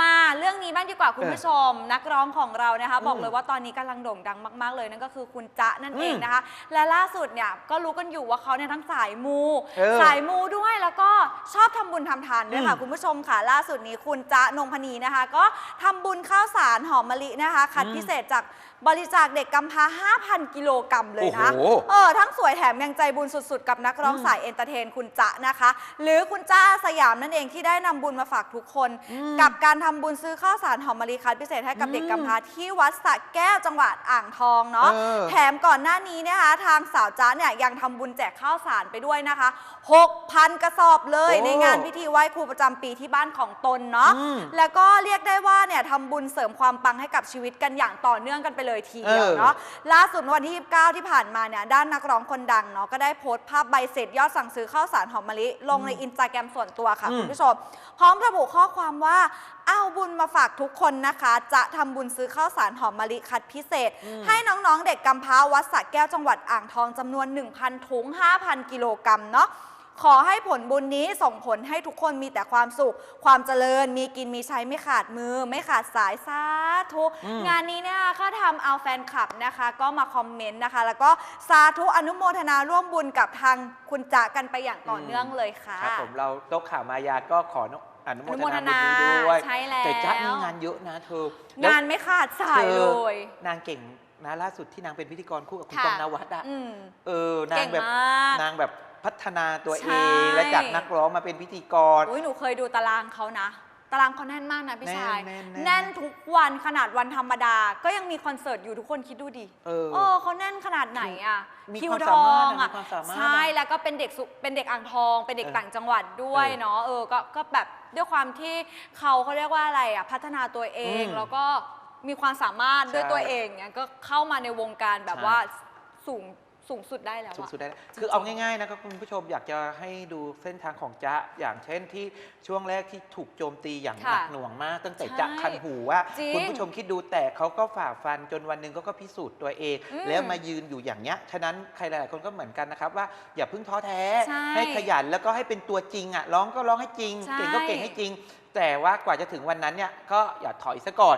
มาเรื่องนี้บ้างดีกว่าคุณผู้ชม นักร้องของเรานะคะอืมบอกเลยว่าตอนนี้กำลังโด่งดังมาก ๆ เลยนั่นก็คือคุณจ๊ะนั่นเองอืมนะคะ และล่าสุดเนี่ยก็รู้กันอยู่ว่าเขาเนี่ยทั้งสายมู เออสายมูด้วยแล้วก็ชอบทำบุญทำทานด้วยค่ะ อืม คุณผู้ชมค่ะ ล่าสุดนี้คุณจ๊ะนงพนีนะคะ ก็ทำบุญข้าวสารหอมมะลินะคะคัดอืมพิเศษจากบริจาคเด็กกำพร้า 5,000 กิโลกรัมเลยนะ โอ้โห เออทั้งสวยแถมยังใจบุญสุดๆ กับนักร้องอืมสายเอนเตอร์เทนคุณจ๊ะนะคะ หรือคุณจ้าสยามนั่นเองที่ได้นำบุญมาฝากทุกคนอืมกับการทำบุญซื้อข้าวสารหอมมะลิคัดพิเศษให้กับอืมเด็กกำพร้าที่วัดสระแก้วจังหวัดอ่างทองเนาะเออ แถมก่อนหน้านี้นะคะทางสาวจ้าเนี่ยยังทำบุญแจกข้าวสารไปด้วยนะคะ 6,000 กระสอบเลยโอ้ในงานพิธีไหว้ครูประจำปีที่บ้านของตนเนาะอืม แล้วก็เรียกได้ว่าเนี่ยทำบุญเสริมความปังให้กับชีวิตกันอย่างต่อเนื่องกันไปเลยทีเดียวเออเนาะล่าสุดวันที่ 29 ที่ผ่านมาเนี่ยด้านนักร้องคนดังเนาะก็ได้โพสต์ภาพใบเสร็จยอดสั่งซื้อข้าวสารหอมมะลิลงในอินสตาแกรมส่วนตัวค่ะอืมคุณผู้ชม พร้อมระบุข้อความว่าเอาบุญมาฝากทุกคนนะคะ จะทำบุญซื้อข้าวสารหอมมะลิคัดพิเศษ ให้น้องๆเด็กกำพร้าวัดสระแก้วจังหวัดอ่างทองจำนวน 1,000 ถุง 5,000 กิโลกรัมเนาะ ขอให้ผลบุญนี้ส่งผลให้ทุกคนมีแต่ความสุข ความเจริญมีกินมีใช้ไม่ขาดมือ ไม่ขาดสายสาธุอืมงานนี้เนี่ยก็ทำเอาแฟนคลับนะคะ ก็มาคอมเมนต์นะคะ แล้วก็สาธุอนุโมทนาร่วมบุญกับทางคุณจ๊ะกันไปอย่างต่อเนื่องเลยค่ะครับผมเราโต๊ะข่าวมายาก็ขออนุโมอนุทโมทนานาบุญนี้ด้วยใช่แล้วแต่จ๊ะมีงานเยอะนะเธอแล้วงานไม่ขาดสายเลย นางเก่งนะล่าสุดที่นางเป็นพิธีกรคู่กับคุณค่ะก้องนวัดอะอืมเออนางเก่งแบบมากนางแบบ พัฒนาตัวเอใช่งและจากนักร้องมาเป็นพิธีกรอุ้ยหนูเคยดูตารางเขานะ ตารางเขาแน่นมากนะพี่ชาย แน่นแน่นแน่นแน่นทุกวันขนาดวันธรรมดา ก็ยังมีคอนเสิร์ตอยู่ทุกคนคิดดูดิเออโอ้เขาแน่นขนาดไหนอะมีคิวความทสาอมารถงอะอะมีความสามารถใช่อะแล้วก็เป็นเด็กสุเป็นเด็กอ่างทอง เป็นเด็กเออต่างจังหวัดด้วยเออเนาะเออก็ก็แบบด้วยความที่เขาเขาเรียกว่าอะไรอะพัฒนาตัวเองอืมแล้วก็มีความสามารถด้วยใช่ตัวเองเนี่ยก็เข้ามาในวงการแบบใช่ว่าสูง สูงสุดได้แล้วสูงอะสุดได้แล้วคือเอาง่ายๆนะครับคุณผู้ชมอยากจะให้ดูเส้นทางของจ๊ะ อย่างเช่นที่ช่วงแรกที่ถูกโจมตีอย่างหค่ะนักหน่วงมาก ตั้งแต่ใช่จ๊ะคันหูว่า จริงคุณผู้ชมคิดดูแต่เขาก็ฝ่าฟันจนวันหนึ่งเขาก็พิสูจน์ตัวเอง อืมแล้วมายืนอยู่อย่างเนี้ย ฉะนั้นใครหลายๆคนก็เหมือนกันนะครับว่าอย่าเพิ่งท้อแท้ใช่ให้ขยันแล้วก็ให้เป็นตัวจริงอะร้องก็ร้องให้จริง ใช่ เก่งก็เก่งให้จริง แต่ว่ากว่าจะถึงวันนั้นเนี่ยก็อย่าถอยซะก่อน